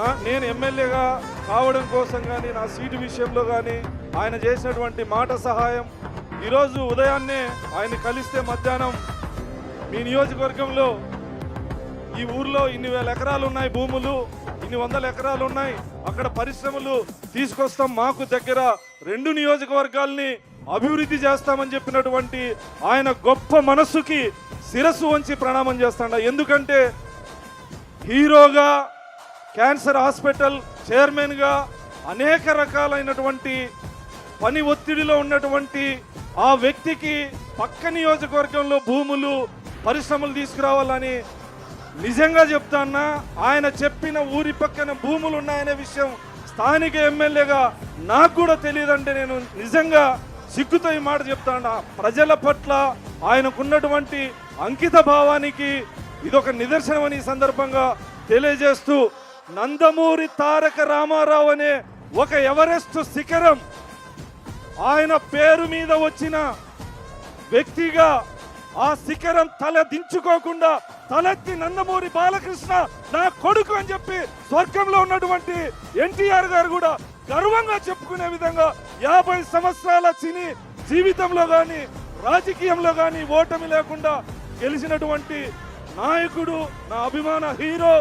నా నేను ఎమ్మెల్యేగా కావడం కోసం కానీ నా సీటు విషయంలో కానీ ఆయన చేసినటువంటి మాట సహాయం ఈరోజు ఉదయాన్నే ఆయన కలిస్తే మధ్యాహ్నం మీ నియోజకవర్గంలో ఈ ఊర్లో ఇన్ని వేల ఎకరాలు ఉన్నాయి భూములు ఇన్ని వందల ఎకరాలు ఉన్నాయి. అక్కడ పరిశ్రమలు తీసుకొస్తాం. మాకు దగ్గర రెండు నియోజకవర్గాల్ని అభివృద్ధి చేస్తామని చెప్పినటువంటి ఆయన గొప్ప మనస్సుకి శిరస్సు వంచి ప్రణామం చేస్తాడ. ఎందుకంటే హీరోగా క్యాన్సర్ హాస్పిటల్ చైర్మన్గా అనేక రకాలైనటువంటి పని ఒత్తిడిలో ఉన్నటువంటి ఆ వ్యక్తికి పక్క నియోజకవర్గంలో భూములు పరిశ్రమలు తీసుకురావాలని నిజంగా చెప్తాన్నా ఆయన చెప్పిన ఊరి పక్కన భూములు ఉన్నాయనే విషయం స్థానిక ఎమ్మెల్యేగా నాకు కూడా తెలియదంటే నేను నిజంగా సిగ్గుతో ఈ మాట చెప్తాను ప్రజల పట్ల ఆయనకున్నటువంటి అంకిత భావానికి ఇదొక నిదర్శనం అని ఈ సందర్భంగా తెలియజేస్తూ నందమూరి తారక రామారావు అనే ఒక ఎవరెస్ట్ శిఖరం ఆయన పేరు మీద వచ్చిన వ్యక్తిగా ఆ శిఖరం తల దించుకోకుండా తలెత్తి నందమూరి బాలకృష్ణ నా కొడుకు అని చెప్పి స్వర్గంలో ఉన్నటువంటి ఎన్టీఆర్ గారు కూడా గర్వంగా చెప్పుకునే విధంగా యాభై సంవత్సరాల చిని జీవితంలో కానీ రాజకీయంలో కానీ ఓటమి లేకుండా గెలిచినటువంటి నాయకుడు నా అభిమాన హీరో